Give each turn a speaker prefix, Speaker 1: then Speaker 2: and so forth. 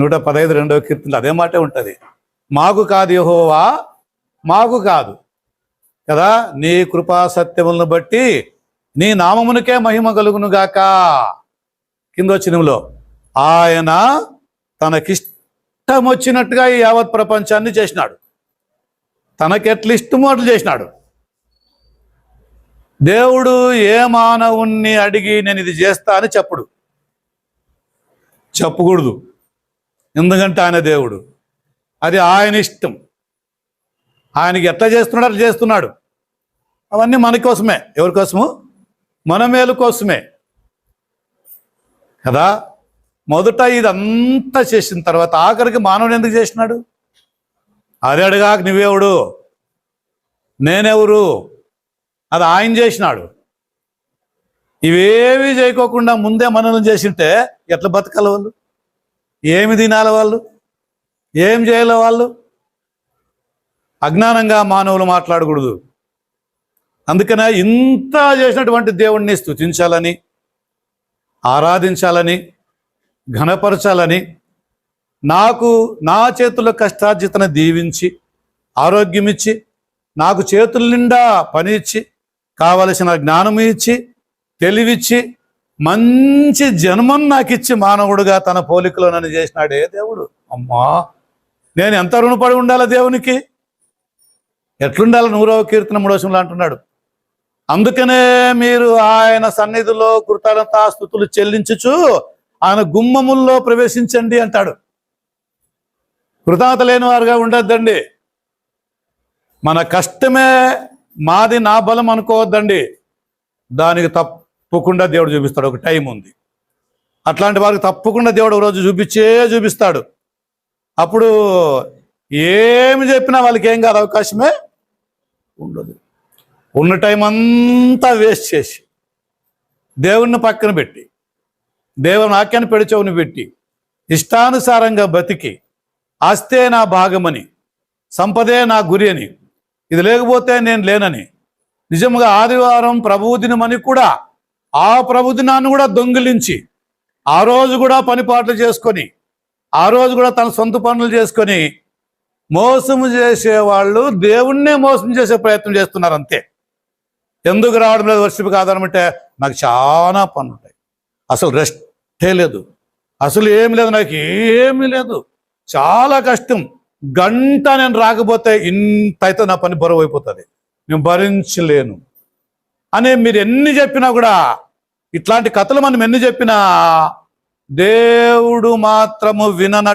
Speaker 1: నూట పదహైదు రెండవ కీర్తనలు అదే మాటే ఉంటుంది. మాకు కాదు యహోవా మాకు కాదు. కదా? నీ కృపా సత్యములను బట్టి నీ నామమునకే మహిమ కలుగునుగాక కింద వచ్చినంలో ఆయన తనకిష్టం వచ్చినట్టుగా ఈ యావత్ ప్రపంచాన్ని చేసినాడు. తనకెట్లు ఇష్టమో అట్లు చేసినాడు. దేవుడు ఏ మానవుణ్ణి అడిగి నేను ఇది చేస్తా అని చెప్పడు. చెప్పకూడదు. ఎందుకంటే ఆయన దేవుడు. అది ఆయన ఇష్టం. ఆయనకి ఎట్లా చేస్తున్నాడు అట్లా చేస్తున్నాడు. అవన్నీ మన కోసమే. ఎవరి కోసము? మన మేలు కోసమే. కదా? మొదట ఇదంతా చేసిన తర్వాత ఆఖరికి మానవుడు ఎందుకు చేసినాడు? అది అడగాక నువ్వెవడు? నేనెవరు? అది ఆయన చేసినాడు. ఇవేవి చేయకోకుండా ముందే మనల్ని చేసింటే ఎట్లా బతకాలి వాళ్ళు? ఏమి తినాలి వాళ్ళు? ఏం చేయాలి వాళ్ళు? అజ్ఞానంగా మానవులు మాట్లాడకూడదు. అందుకనే ఇంత చేసినటువంటి దేవుణ్ణి స్థుతించాలని ఆరాధించాలని ఘనపరచాలని నాకు నా చేతుల కష్టార్జితను దీవించి ఆరోగ్యం ఇచ్చి నాకు చేతుల నిండా పని ఇచ్చి కావలసిన జ్ఞానం ఇచ్చి తెలివిచ్చి మంచి జన్మం నాకు ఇచ్చి మానవుడుగా తన పోలికలో నన్ను చేసినాడే దేవుడు. అమ్మా నేను ఎంత రుణపడి ఉండాలా దేవునికి? ఎట్లుండాలి నూరవ కీర్తన మూడవశంలో అంటున్నాడు. అందుకనే మీరు ఆయన సన్నిధిలో కృతజ్ఞతా స్థుతులు చెల్లించుచు ఆయన గుమ్మముల్లో ప్రవేశించండి అంటాడు. కృతజ్ఞత లేని వారుగా ఉండొద్దండి. మన కష్టమే మాది నా బలం అనుకోవద్దండి. దానికి తప్పకుండా దేవుడు చూపిస్తాడు. ఒక టైం ఉంది. అట్లాంటి వారికి తప్పకుండా దేవుడు ఒక రోజు చూపించే చూపిస్తాడు. అప్పుడు ఏమి చెప్పినా వాళ్ళకి ఏం కాదు అవకాశమే ఉండదు. ఉన్న టైం అంతా వేస్ట్ చేసి దేవుణ్ణి పక్కన పెట్టి దేవుని వాక్యాన్ని పెడిచవుని పెట్టి ఇష్టానుసారంగా బతికి ఆస్తే నా భాగమని సంపదే నా గురి అని ఇది లేకపోతే నేను లేనని నిజంగా ఆదివారం ప్రభువు దినమని కూడా ఆ ప్రభు దినాన్ని కూడా దొంగిలించి ఆ రోజు కూడా పని పాటలు చేసుకొని ఆ రోజు కూడా తన సొంత పనులు చేసుకొని మోసము చేసేవాళ్ళు దేవుణ్ణే మోసం చేసే ప్రయత్నం చేస్తున్నారు అంతే. ఎందుకు రావడం లేదు వర్షిప్ కాదనమంటే నాకు చాలా పనులు ఉంటాయి అసలు రెస్టే లేదు. అసలు ఏమి లేదు నాకు ఏమీ లేదు. చాలా కష్టం. గంట నేను రాకపోతే ఇంత అయితే నా పని బరువు అయిపోతుంది. నేను భరించలేను. అని మీరు ఎన్ని చెప్పినా కూడా ఇట్లాంటి కథలు మనం ఎన్ని చెప్పినా దేవుడు మాత్రము వినన